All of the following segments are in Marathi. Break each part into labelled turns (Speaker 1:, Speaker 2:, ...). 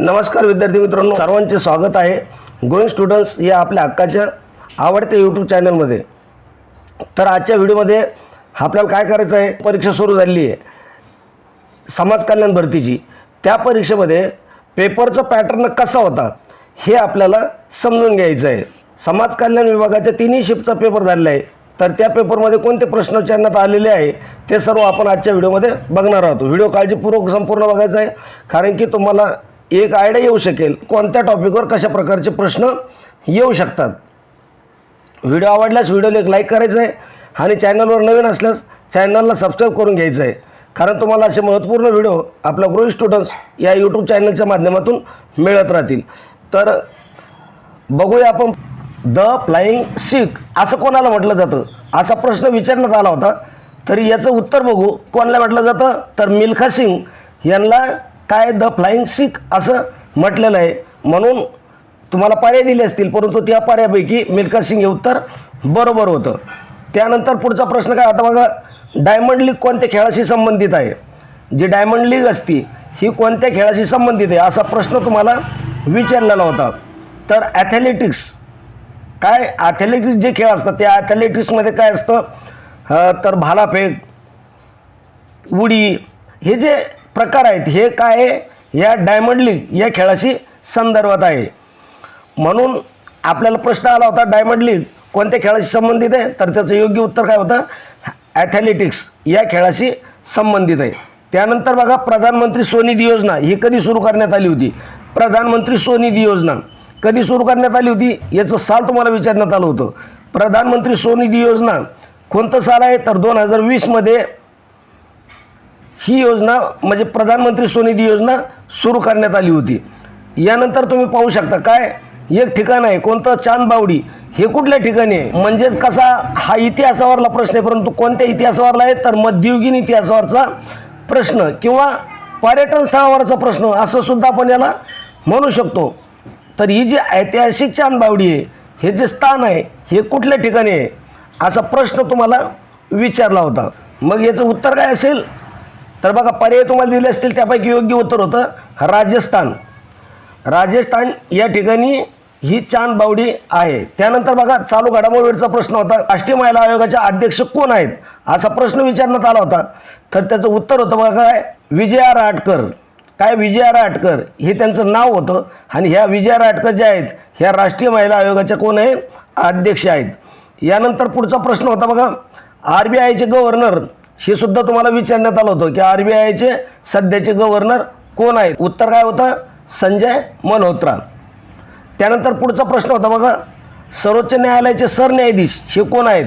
Speaker 1: नमस्कार विद्यार्थी मित्रांनो सर्वांचे स्वागत आहे. गोईंग स्टुडंट्स या आपल्या हक्काच्या आवडत्या यूट्यूब चॅनलमध्ये तर आजच्या व्हिडिओमध्ये आपल्याला काय करायचं आहे? परीक्षा सुरू झालेली आहे. समाज कल्याण भरतीची. त्या परीक्षेमध्ये पेपरचा पॅटर्न कसा होता? हे आपल्याला समजून घ्यायचं आहे. समाज कल्याण विभागाच्या तिन्ही शिफ्टचा पेपर झालेला आहे. तर त्या पेपरमध्ये कोणते प्रश्न विचारण्यात आलेले आहे? ते सर्व आपण आजच्या व्हिडिओमध्ये बघणार आहोत. व्हिडिओ काळजीपूर्वक संपूर्ण बघायचा आहे. कारण की तुम्हाला एक आयडिया येऊ शकेल. कोणत्या टॉपिकवर कशा प्रकारचे प्रश्न येऊ शकतात? व्हिडिओ आवडल्यास व्हिडिओला एक लाईक करायचं आहे आणि चॅनलवर नवीन असल्यास चॅनलला सबस्क्राईब करून घ्यायचं आहे कारण तुम्हाला असे महत्त्वपूर्ण व्हिडिओ आपल्या ग्रोही स्टुडंट्स या यूट्यूब चॅनलच्या माध्यमातून मिळत राहतील. तर बघूया आपण द फ्लाईंग सिख असं कोणाला म्हटलं जातं? असा प्रश्न विचारण्यात आला होता. तरी याचं उत्तर बघू. कोणाला म्हटलं जातं? तर मिल्खा सिंग यांना काय द फ्लाइंग सिख असं म्हटलेलं आहे. म्हणून तुम्हाला पर्याय दिले असतील परंतु त्या पर्यायापैकी मिल्खा सिंग हे उत्तर बरोबर होतं. त्यानंतर पुढचा प्रश्न काय? आता बघा डायमंड लीग कोणत्या खेळाशी संबंधित आहे? जी डायमंड लीग असती ही कोणत्या खेळाशी संबंधित आहे? असा प्रश्न तुम्हाला विचारलेला होता. तर ॲथलेटिक्स काय ॲथलेटिक्स जे खेळ असतात त्या ॲथलेटिक्समध्ये काय असतं? तर भालाफेक उडी हे जे प्रकार आहेत. हे काय आहे? या डायमंड लीग या खेळाशी संदर्भात आहे. म्हणून आपल्याला प्रश्न आला होता डायमंड लीग कोणत्या खेळाशी संबंधित आहे? तर त्याचं योग्य उत्तर काय होतं? ॲथलेटिक्स या खेळाशी संबंधित आहे. त्यानंतर बघा प्रधानमंत्री स्वनिधी योजना ही कधी सुरू करण्यात आली होती? प्रधानमंत्री स्वनिधी योजना कधी सुरू करण्यात आली होती? याचं साल तुम्हाला विचारण्यात आलं होतं. प्रधानमंत्री स्वनिधी योजना कोणतं साल आहे? तर दोन हजार वीसमध्ये ही योजना म्हणजे प्रधानमंत्री स्वनिधी योजना सुरू करण्यात आली होती. यानंतर तुम्ही पाहू शकता काय? एक ठिकाण आहे कोणतं? चांदबावडी. हे कुठल्या ठिकाणी आहे? म्हणजेच कसा हा इतिहासावरला प्रश्न आहे परंतु कोणत्या इतिहासावरला आहे? तर मध्ययुगीन इतिहासावरचा प्रश्न किंवा पर्यटन स्थळावरचा प्रश्न असं सुद्धा आपण याला म्हणू शकतो. तर ही जी ऐतिहासिक चांदबावडी आहे हे जे स्थान आहे हे कुठल्या ठिकाणी आहे? असा प्रश्न तुम्हाला विचारला होता. मग याचं उत्तर काय असेल? तर बघा पर्याय तुम्हाला दिले असतील त्यापैकी योग्य उत्तर होतं राजस्थान. राजस्थान या ठिकाणी ही चांद बावडी आहे. त्यानंतर बघा चालू घडामोडीचा प्रश्न होता राष्ट्रीय महिला आयोगाच्या अध्यक्ष कोण आहेत? असा प्रश्न विचारण्यात आला होता. तर त्याचं उत्तर होतं बघा काय? विजया राटकर. काय विजया राटकर? हे त्यांचं नाव होतं. आणि ह्या विजया राटकर ज्या आहेत ह्या राष्ट्रीय महिला आयोगाच्या कोण आहेत? अध्यक्ष आहेत. यानंतर पुढचा प्रश्न होता बघा आर बी आयचे गव्हर्नर हे सुद्धा तुम्हाला विचारण्यात आलं होतं की आर बी आयचे सध्याचे गव्हर्नर कोण आहेत? उत्तर काय होतं? संजय मल्होत्रा. त्यानंतर पुढचा प्रश्न होता बघा सर्वोच्च न्यायालयाचे सरन्यायाधीश हे कोण आहेत?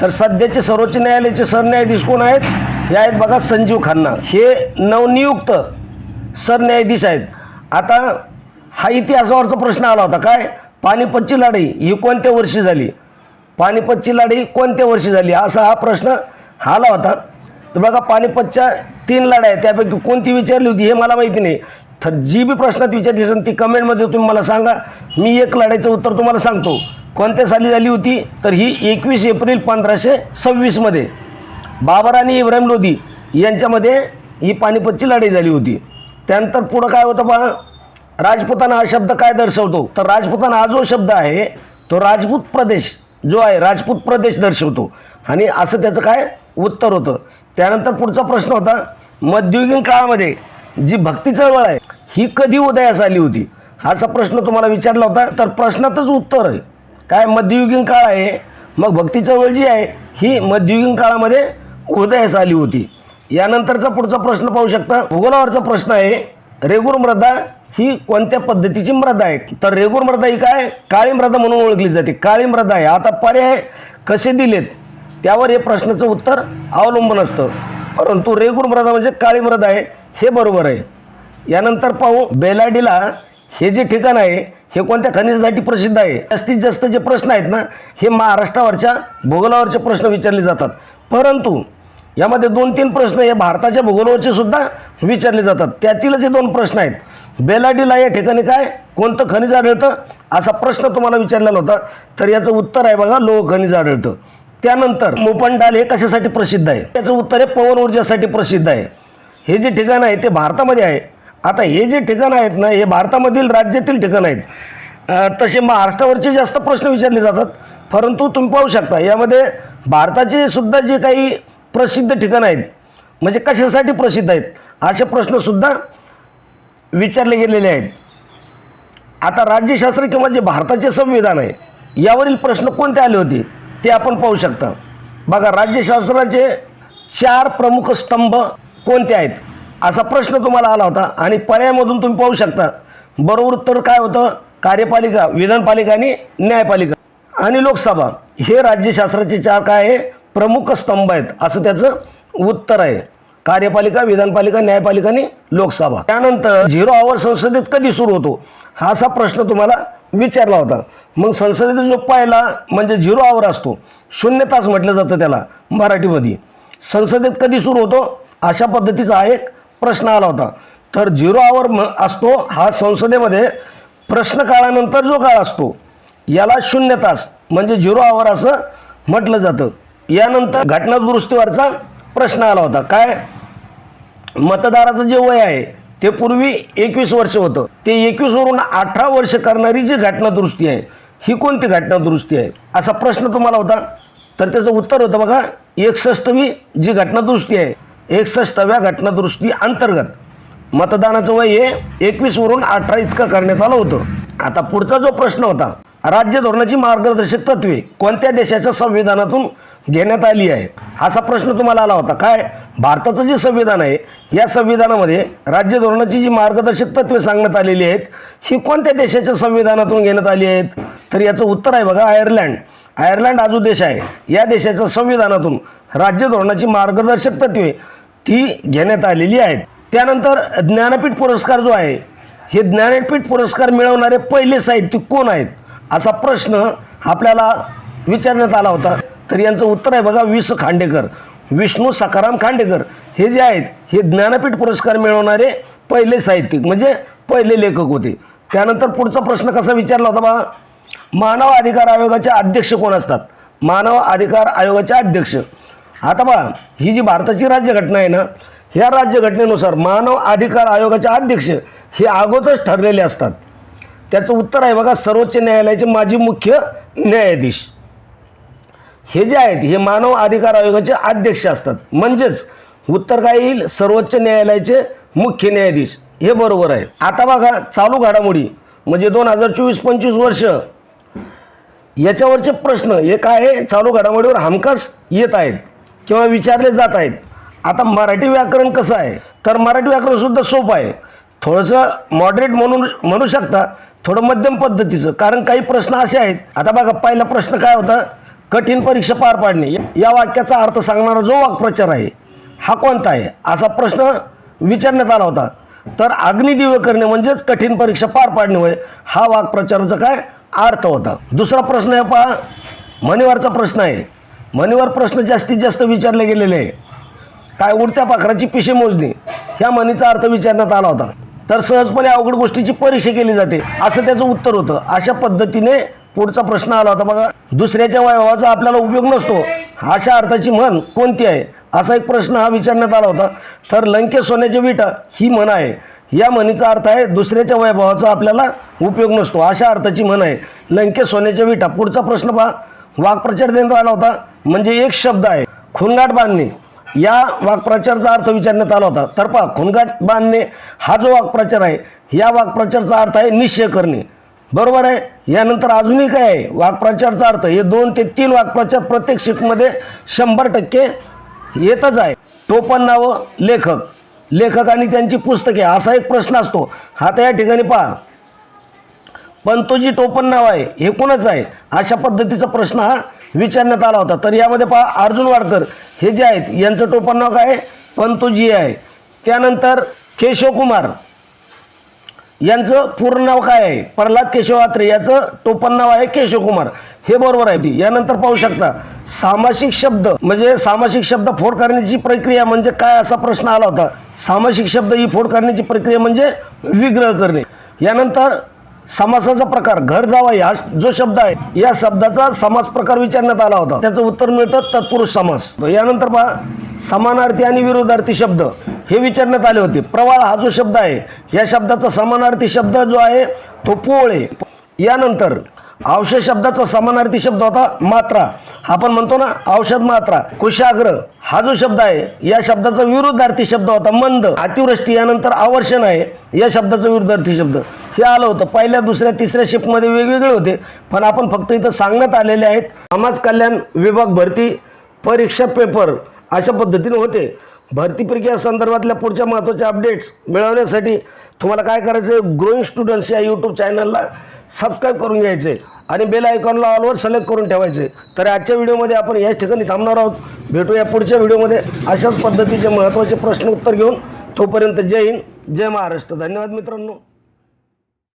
Speaker 1: तर सध्याचे सर्वोच्च न्यायालयाचे सरन्यायाधीश कोण आहेत? हे आहेत बघा संजीव खन्ना. हे नवनियुक्त सरन्यायाधीश आहेत. आता हा इतिहासावरचा प्रश्न आला होता काय? पानिपतची लढाई ही कोणत्या वर्षी झाली? पानिपतची लढाई कोणत्या वर्षी झाली? असा हा प्रश्न आला होता. तर बघा पानिपतच्या तीन लढाई त्यापैकी कोणती विचारली होती हे मला माहिती नाही. तर जी बी प्रश्नात विचारली असेल ती कमेंटमध्ये तुम्ही मला सांगा. मी एक लढाईचं उत्तर तुम्हाला सांगतो. कोणत्या साली झाली होती? तर ही एकवीस एप्रिल पंधराशे सव्वीसमध्ये बाबर आणि इब्राहिम लोधी यांच्यामध्ये ही पानिपतची लढाई झाली होती. त्यानंतर पुढं काय होतं बा राजपुताना हा शब्द काय दर्शवतो? तर राजपुताना हा जो शब्द आहे तो राजपूत प्रदेश जो आहे राजपूत प्रदेश दर्शवतो. आणि असं त्याचं काय? उत्तर होतं. त्यानंतर पुढचा प्रश्न होता मध्ययुगीन काळामध्ये जी भक्ती चळवळ आहे ही कधी उदयास आली होती? असा प्रश्न तुम्हाला विचारला होता तर प्रश्नातच उत्तर आहे. काय मध्ययुगीन काळ आहे? मग भक्ती चळवळ जी आहे ही मध्ययुगीन काळामध्ये उदयास आली होती. यानंतरचा पुढचा प्रश्न पाहू शकता. भूगोलावरचा प्रश्न आहे रेगूर मृदा ही कोणत्या पद्धतीची मृदा आहे? तर रेगूर मृदा ही काय? काळी मृदा म्हणून ओळखली जाते. काळी मृदा आहे. आता पर्याय कसे दिलेत? त्यावर हे प्रश्नाचं उत्तर अवलंबून असतं. परंतु रेगूर मृदा म्हणजे काळी मृदा आहे हे बरोबर आहे. यानंतर पाहू बेलाडीला हे जे ठिकाण आहे हे कोणत्या खनिजासाठी प्रसिद्ध आहे? जास्तीत जास्त जे प्रश्न आहेत ना हे महाराष्ट्रावरच्या भूगोलावरचे प्रश्न विचारले जातात. परंतु यामध्ये दोन तीन प्रश्न हे भारताच्या भूगोलावरचे सुद्धा विचारले जातात. त्यातीलच हे दोन प्रश्न आहेत. बेलाडीला या ठिकाणी काय कोणतं खनिज आढळतं? असा प्रश्न तुम्हाला विचारलेला होता. तर याचं उत्तर आहे बघा लोह खनिज आढळतं. त्यानंतर मोपंडाल हे कशासाठी प्रसिद्ध आहे? त्याचं उत्तर आहे पवन ऊर्जासाठी प्रसिद्ध आहे. हे जे ठिकाण आहे ते भारतामध्ये आहे. आता हे जे ठिकाण आहेत ना हे भारतामधील राज्यातील ठिकाण आहेत. तसे महाराष्ट्रावरचे जास्त प्रश्न विचारले जातात. परंतु तुम्ही पाहू शकता यामध्ये भारताचे सुद्धा जे काही प्रसिद्ध ठिकाणं आहेत म्हणजे कशासाठी प्रसिद्ध आहेत असे प्रश्नसुद्धा विचारले गेलेले आहेत. आता राज्यशास्त्र किंवा जे भारताचे संविधान आहे यावरील प्रश्न कोणते आले होते? ते आपण पाहू शकता. बघा राज्यशास्त्राचे चार प्रमुख स्तंभ कोणते आहेत? असा प्रश्न तुम्हाला आला होता आणि पर्यायामधून तुम्ही पाहू शकता. बरोबर उत्तर काय होतं? कार्यपालिका विधानपालिका आणि न्यायपालिका. आणि लोकसभा हे राज्यशास्त्राचे चार काय आहे? प्रमुख स्तंभ आहेत असं त्याचं उत्तर आहे. कार्यपालिका विधानपालिका न्यायपालिका आणि लोकसभा. त्यानंतर झिरो आवर संसदेत कधी सुरू होतो? हा असा प्रश्न तुम्हाला विचारला होता. मग संसदेचा जो पाहिला म्हणजे झिरो आवर असतो शून्य तास म्हटलं जातं त्याला मराठीमध्ये. संसदेत कधी सुरू होतो? अशा पद्धतीचा हा एक प्रश्न आला होता. तर झिरो आवर म असतो हा संसदेमध्ये प्रश्न काळानंतर जो काळ असतो याला शून्य तास म्हणजे झिरो आवर असं म्हटलं जातं. यानंतर घटना दुरुस्तीवरचा प्रश्न आला होता. काय? मतदाराचं जे वय आहे ते पूर्वी एकवीस वर्ष होतं. ते एकवीसवरून अठरा वर्ष करणारी जी घटना दुरुस्ती आहे ही कोणती घटना दुरुस्ती आहे? असा प्रश्न तुम्हाला होता? तर त्याचं उत्तर होतं बघा एकसष्टवी जी घटना दुरुस्ती आहे एकसष्टव्या घटना दुरुस्ती अंतर्गत मतदानाचं वय हे एकवीसवरून अठरा इतकं करण्यात आलं होतं. आता पुढचा जो प्रश्न होता राज्य धोरणाची मार्गदर्शक तत्वे कोणत्या देशाच्या संविधानातून घेण्यात आली आहे असा प्रश्न तुम्हाला आला होता. काय? भारताचं जे संविधान आहे या संविधानामध्ये राज्य धोरणाची जी मार्गदर्शक तत्वे सांगण्यात आलेली आहेत ही कोणत्या देशाच्या संविधानातून घेण्यात आली आहेत? तर याचं उत्तर आहे बघा आयर्लंड. आयर्लंड हा जो देश आहे या देशाच्या संविधानातून राज्य धोरणाची मार्गदर्शक तत्वे ती घेण्यात आलेली आहेत. त्यानंतर ज्ञानपीठ पुरस्कार जो आहे हे ज्ञानपीठ पुरस्कार मिळवणारे पहिले साहित्यिक कोण आहेत? असा प्रश्न आपल्याला विचारण्यात आला होता. तर यांचं उत्तर आहे बघा वि स खांडेकर. विष्णू सकाराम खांडेकर. हे जे आहेत हे ज्ञानपीठ पुरस्कार मिळवणारे पहिले साहित्यिक म्हणजे पहिले लेखक होते. त्यानंतर पुढचा प्रश्न कसा विचारला होता बा? मानव अधिकार आयोगाचे अध्यक्ष कोण असतात? मानव अधिकार आयोगाचे अध्यक्ष. आता बा ही जी भारताची राज्यघटना आहे ना ह्या राज्यघटनेनुसार मानव अधिकार आयोगाचे अध्यक्ष हे अगोदरच ठरलेले असतात. त्याचं उत्तर आहे बघा सर्वोच्च न्यायालयाचे माजी मुख्य न्यायाधीश. हे जे आहेत हे मानव अधिकार आयोगाचे अध्यक्ष असतात. म्हणजेच उत्तर काय येईल सर्वोच्च न्यायालयाचे मुख्य न्यायाधीश. हे बरोबर आहे. आता बघा चालू घडामोडी म्हणजे दोन हजार चोवीस पंचवीस वर्ष. याच्यावरचे प्रश्न हे काय आहे? चालू घडामोडीवर हमखास येत आहेत किंवा विचारले जात आहेत. आता मराठी व्याकरण कसं आहे? तर मराठी व्याकरणसुद्धा सोपं आहे. थोडंसं मॉडरेट म्हणून म्हणू शकता थोडं मध्यम पद्धतीचं. कारण काही प्रश्न असे आहेत. आता बघा पहिला प्रश्न काय होता? कठीण परीक्षा पार पाडणे. या वाक्याचा अर्थ सांगणारा जो वाक्प्रचार आहे हा कोणता आहे? असा प्रश्न विचारण्यात आला होता. तर अग्निदिव्य करणे म्हणजेच कठीण परीक्षा पार पाडणे होय हा वाक्प्रचाराचा काय अर्थ होता? दुसरा प्रश्न आहे पहा. मणिवारचा प्रश्न आहे. मणिवार प्रश्न जास्तीत जास्त विचारले गेलेले आहे. काय उडत्या पाखराची पिशे मोजणी? ह्या म्हणीचा अर्थ विचारण्यात आला होता. तर सहजपणे अवघड गोष्टीची परीक्षा केली जाते असं त्याचं उत्तर होतं. अशा पद्धतीने पुढचा प्रश्न आला होता बघा. दुसऱ्याच्या वैभवाचा आपल्याला उपयोग नसतो. अशा अर्थाची म्हण कोणती आहे? असा एक प्रश्न हा विचारण्यात आला होता. तर लंके सोन्याची विटा ही म्हण आहे. या म्हणीचा अर्थ आहे दुसऱ्याच्या वैभवाचा आपल्याला उपयोग नसतो. अशा अर्थाची म्हण आहे. लंके सोन्याच्या विटा. पुढचा प्रश्न पहा. वाक्प्रचार देण्यात आला होता. म्हणजे एक शब्द आहे. खुनगाट बांधणे. या वाक्प्रचारचा अर्थ विचारण्यात आला होता. तर पहा खुनगाट बांधणे हा जो वाक्प्रचार आहे या वाक्प्रचारचा अर्थ आहे निश्चय करणे. बरोबर आहे. यानंतर अजूनही काय आहे? वाक्प्रचारचा अर्थ. हे दोन ते तीन वाक्प्रचार प्रत्येक शिकमध्ये शंभर टक्के येतच आहे. टोपण नावं लेखक. लेखक आणि त्यांची पुस्तके. असा एक प्रश्न असतो. आता या ठिकाणी पहा. पण तो जी टोपण नाव आहे हे आहे? अशा पद्धतीचा प्रश्न हा विचारण्यात आला होता. तर यामध्ये पहा अर्जुन वाडकर हे जे आहेत यांचं टोपण नाव काय आहे? पंतोजी आहे. त्यानंतर केशवकुमार. यांचं पूर्ण नाव काय आहे? प्रल्हाद केशव आत्रे याचं टोपण नाव आहे केशवकुमार. हे बरोबर आहे ती. यानंतर पाहू शकता सामासिक शब्द म्हणजे सामासिक शब्द फोड करण्याची प्रक्रिया म्हणजे काय असा प्रश्न आला होता. सामासिक शब्द ही फोड करण्याची प्रक्रिया म्हणजे विग्रह करणे. यानंतर समासाचा प्रकार घर जावा हा जो शब्द आहे या शब्दाचा समास प्रकार विचारण्यात आला होता. त्याचं उत्तर मिळतं तत्पुरुष समास. यानंतर पहा समानार्थी आणि विरोधार्थी शब्द हे विचारण्यात आले होते. प्रवाळ हा जो शब्द आहे या शब्दाचा समानार्थी शब्द जो आहे तो पोळे यानंतर औषध शब्दाचा समानार्थी शब्द होता मात्रा. आपण म्हणतो ना औषध मात्रा कुशाग्र हा जो शब्द आहे या शब्दाचा विरुद्धार्थी शब्द होता मंद. अतिवृष्टी यानंतर आवर्षण आहे या शब्दाचा विरुद्धार्थी शब्द. हे आलं होतं. पहिल्या दुसऱ्या तिसऱ्या शिफ्टमध्ये वेगवेगळे होते. पण आपण फक्त इथं सांगण्यात आलेले आहेत समाज कल्याण विभाग भरती परीक्षा पेपर अशा पद्धतीने होते. भरती प्रक्रिया संदर्भातल्या पुढच्या महत्त्वाच्या अपडेट्स मिळवण्यासाठी तुम्हाला काय करायचं आहे ग्रोईंग स्टुडंट्स या यूट्यूब चॅनलला सबस्क्राईब करून घ्यायचे आणि बेल आयकॉनला ऑलवर सिलेक्ट करून ठेवायचे तर आजच्या व्हिडिओमध्ये आपण याच ठिकाणी थांबणार आहोत. भेटूया पुढच्या व्हिडिओमध्ये. अशाच पद्धतीचे महत्त्वाचे प्रश्न उत्तर घेऊन तोपर्यंत जय हिंद जय महाराष्ट्र. धन्यवाद मित्रांनो.